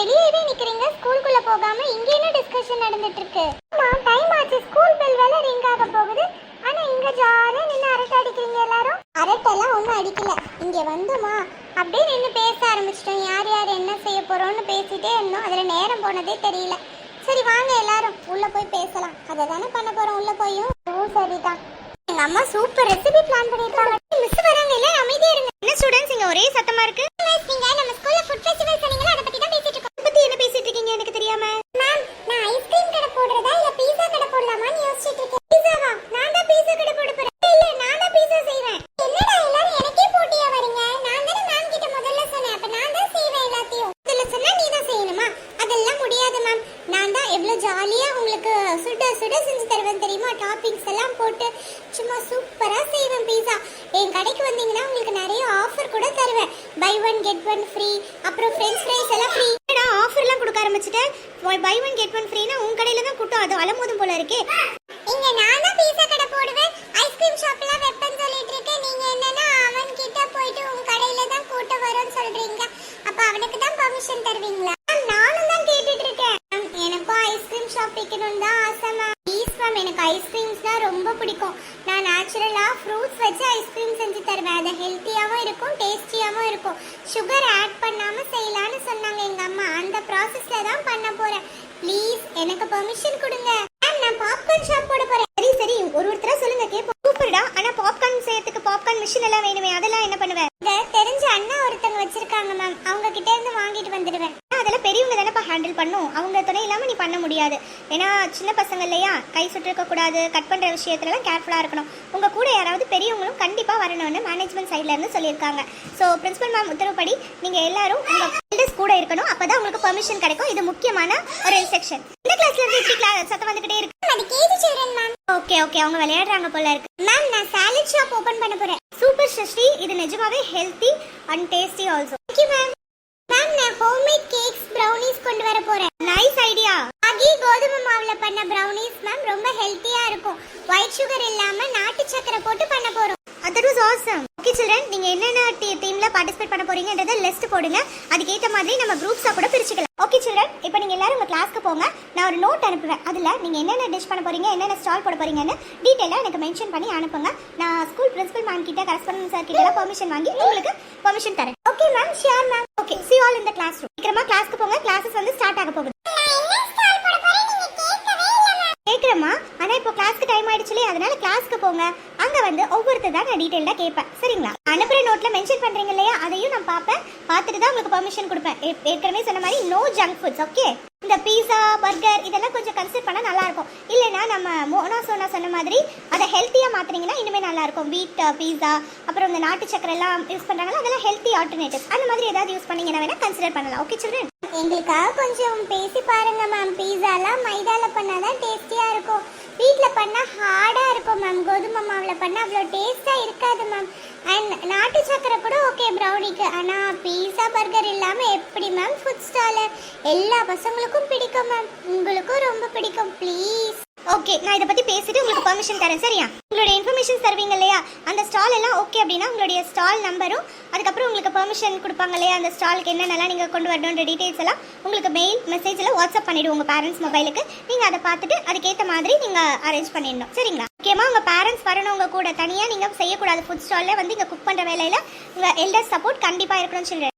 வெளியவே நிக்கிறீங்க? ஸ்கூலுக்குள்ள போகாம இங்க என்ன டிஸ்கஷன் நடந்துட்டு இருக்கு ஆமா டைம் ஆச்சு. ஸ்கூல் பெல் வேலை ரிங் ஆக போகுது. ஆனா இங்க ஜாலியா நின்னு அரட்டை அடிக்கிறீங்க எல்லாரும். அரட்டெல்லாம் ஒண்ணும் அடிக்கல. இங்க வந்தோமா? அப்படியே நின்னு பேச ஆரம்பிச்சிட்டோம். யார் யார் என்ன செய்ய போறோம்னு பேசிட்டே இருந்தோம். அதுல நேரம் போனதே தெரியல. சரி வாங்க எல்லாரும். உள்ள போய் பேசலாம். அதை தானே பண்ண போறோம். உள்ள போயும். ஓ சரிதான். எங்க அம்மா சூப்பர் ரெசிபி பிளான் பண்ணிருக்காங்க. மிஸ் வராங்க. இல்ல அமைதியா இருங்க. என்ன ஸ்டூடண்ட்ஸ் இங்க ஒரே சத்தமா இருக்கு. நீங்க நம்ம ஸ்கூல்ல ஃபுட் ஃபெஸ்டிவல் சொன்னீங்களா சுட சுட செஞ்சு தருவேன் தெரியுமா? டாப்பிங்ஸ் எல்லாம் போட்டு சும்மா சூப்பராக செய்வேன் பீஸா என் கடைக்கு வந்தீங்கன்னா உங்களுக்கு நிறைய ஆஃபர் கூட தருவேன். Buy one get one free அப்புறம் ஃப்ரெஞ்ச் ஃப்ரைஸ் எல்லாம் ஃப்ரீ என்னடா ஆஃபர்லாம் கொடுக்க ஆரம்பிச்சிட்டேன். பை ஒன் கெட் ஒன் ஃப்ரீனா உன் கடையில தான் கூட்டம். அது அலமோதும் போல இருக்கே. இங்க நான் தான் பீஸா கடை போடுவேன். ஐஸ்கிரீம் ஷாப்லாம் வெப்பன் சொல்லிட்டு இருக்கேன். நீங்க என்னன்னா அவன் கிட்ட போயிட்டு உங்க கடையில தான் கூட்டம் வரும்னு சொல்றீங்க. அப்ப அவனுக்கு தான் பர்மிஷன் தருவீங்களா? பிடிக்கும். நான் நேச்சுரலாக ஃப்ரூட்ஸ் வச்சு ஐஸ்கிரீம் செஞ்சு தருவேன். அது ஹெல்த்தியாகவும் இருக்கும் டேஸ்டியாகவும் இருக்கும். சுகர் ஆட் பண்ணாமல் செய்யலான்னு சொன்னாங்க எங்கள் அம்மா. அந்த ப்ராசஸில் தான் பண்ண போகிறேன் ப்ளீஸ் எனக்கு பெர்மிஷன் கொடுங்க. மேம் நான் பாப்கார்ன் ஷாப் போட போகிறேன் சரி சரி. ஒரு ஒருத்தராக சொல்லுங்க கேப்போம். சூப்பர்டா. ஆனால் பாப்கார்ன் செய்யறதுக்கு பாப்கார்ன் மிஷின் எல்லாம் வேணுமே. அதெல்லாம் என்ன பண்ணுவேன்? தெரிஞ்ச அண்ணா ஒருத்தங்க வச்சிருக்காங்க மேம் அவங்க கிட்ட இருந்து வாங்கிட்டு வந்துடுவேன். ஹேண்டில் பண்ணும். அவங்க துணை இல்லாம நீ பண்ண முடியாது. ஏன்னா சின்ன பசங்க இல்லையா? கை சுட்டிருக்க கூடாது கட் பண்ற விஷயத்துலலாம் கேர்ஃபுல்லா இருக்கணும். உங்க கூட யாராவது பெரியவங்களும் கண்டிப்பா வரணும்னு மேனேஜ்மெண்ட் சைட்ல இருந்து சொல்லியிருக்காங்க. ஸோ பிரின்சிபல் மேம் உத்தரவுப்படி நீங்க எல்லாரும் உங்க எல்டர்ஸ் கூட இருக்கணும். அப்பதான் உங்களுக்கு பெர்மிஷன் கிடைக்கும். இது முக்கியமான ஒரு இன்ஸ்ட்ரக்ஷன் இந்த கிளாஸ்ல இருந்து இப்படி கிளாஸ் சத்தம் வந்துகிட்டே இருக்கு? அது KG children ma'am okay okay அவங்க விளையாடுறாங்க போல இருக்கு. மேம் நான் சாலட் ஷாப் ஓபன் பண்ண போறேன். சூப்பர் சஷ்டி இது நிஜமாவே healthy and tasty also thank you ma'am ma'am நான் ஹோம்மேட் கேக்ஸ் ப்ரௌனிஸ் கொண்டு வர போறேன். நைஸ் ஐடியா ராகி கோதுமை மாவுல பண்ண ப்ரௌனிஸ் மேம் ரொம்ப ஹெல்த்தியா இருக்கும். ஒயிட் சுகர் இல்லாம நாட்டு சக்கரை போட்டு பண்ண போறோம். That was awesome okay children நீங்க என்னென்ன டீம்ல பார்ட்டிசிபேட் பண்ண போறீங்கன்றத லிஸ்ட் போடுங்க. அதுக்கேற்ற மாதிரி நம்ம குரூப்ஸா கூட பிரிச்சுக்கலாம். ஓகே சில்ட்ரன் இப்போ நீங்க எல்லாரும் உங்க கிளாஸ்க்கு போங்க. நான் ஒரு நோட் அனுப்புவேன். அதுல நீங்க என்னென்ன டிஷ் பண்ண போறீங்க என்னென்ன ஸ்டால் போட போறீங்கன்னு டீட்டெயிலாக எனக்கு மென்ஷன் பண்ணி அனுப்புங்க. நான் ஸ்கூல் பிரின்சிபல் மேம் கிட்ட கரஸ்பாண்டன்ட் சார் கிட்ட பெர்மிஷன் வாங்கி உங்களுக்கு பெர்மிஷன் தரேன். Sure ma'am sure ma'am okay see all in the class class சீக்கிரமா கிளாஸ்க்கு போங்க கிளாஸஸ் வந்து ஸ்டார்ட் ஆக போகுது. கேக்குறமா ஆனா இப்போ கிளாஸ்க்கு டைம் ஆயிடுச்சுலே அதனால கிளாஸ்க்கு போங்க. அங்கே வந்து ஒவ்வொருத்தர் தான் நான் டீட்டெயிலாக கேட்பேன். சரிங்களா? அனுப்புற நோட்ல மென்ஷன் பண்றீங்க இல்லையா? அதையும் நான் பார்ப்பேன். பார்த்துட்டு தான் உங்களுக்கு பெர்மிஷன் கொடுப்பேன். ஏற்கனவே சொன்ன மாதிரி நோ ஜங்க் ஃபுட்ஸ் ஓகே இந்த பீஸா பர்கர் இதெல்லாம் கொஞ்சம் கன்சிடர் பண்ணா நல்லா இருக்கும். இல்லைன்னா நம்ம மோனா சோனா சொன்ன மாதிரி அதை ஹெல்த்தியா மாத்துறீங்கன்னா இனிமே நல்லா இருக்கும். வீட் பீஸா அப்புறம் இந்த நாட்டு சக்கரை எல்லாம் யூஸ் பண்றாங்களா அதெல்லாம் ஹெல்த்தி ஆல்டர்னேட்டிவ் அந்த மாதிரி ஏதாவது யூஸ் பண்ணீங்கன்னா வேணால் கன்சிடர் பண்ணலாம். ஓகே சில்ட்ரன் எங்களுக்காக கொஞ்சம் பேசி பாருங்க மேம் பீஸாலாம் மைதால பண்ணாதான் டேஸ்டியாக இருக்கும். வீட்ல பண்ணால் ஹார்டா இருக்கும் மேம் போதும் மாமா அவளை பண்ணால் அவ்வளோ டேஸ்ட்டாக இருக்காது மேம் அண்ட் நாட்டு சக்கரை கூட ஓகே ப்ரௌனிக்கு ஆனால் பீஸா பர்கர் இல்லாமல் எப்படி மேம் ஃபுட் ஸ்டாலு எல்லா பசங்களுக்கும் பிடிக்கும் மேம் உங்களுக்கும் ரொம்ப பிடிக்கும் ப்ளீஸ் ஓகே நான் இதை பற்றி பேசிட்டு உங்களுக்கு பெர்மிஷன் தரேன் சரியா? உங்களுடைய இன்ஃபர்மேஷன் தருவீங்க இல்லையா? அந்த ஸ்டால் எல்லாம் ஓகே அப்படின்னா உங்களுடைய ஸ்டால் நம்பரும் அதுக்கப்புறம் உங்களுக்கு பெர்மிஷன் கொடுப்பாங்க இல்லையா? அந்த ஸ்டாலுக்கு என்னென்னலாம் நீங்கள் கொண்டு வரணுன்ற டீட்டெயில்ஸ் எல்லாம் உங்களுக்கு மெயில் மெசேஜில் வாட்ஸ்அப் பண்ணிவிடுவோம் உங்கள் பேரண்ட்ஸ் மொபைலுக்கு நீங்கள் அதை பார்த்துட்டு அதுக்கேற்ற மாதிரி நீங்கள் அரேஞ்ச் பண்ணிடணும் சரிங்களா? முக்கியமாக உங்கள் பேரண்ட்ஸ் வரணும் உங்கள் கூட. தனியாக நீங்கள் செய்யக்கூடாது. ஃபுட் ஸ்டாலில் வந்து இங்கே குக் பண்ணுற வேலையில் உங்கள் எல்டர் சப்போர்ட் கண்டிப்பாக இருக்கணும்னு சில்ட்ரன்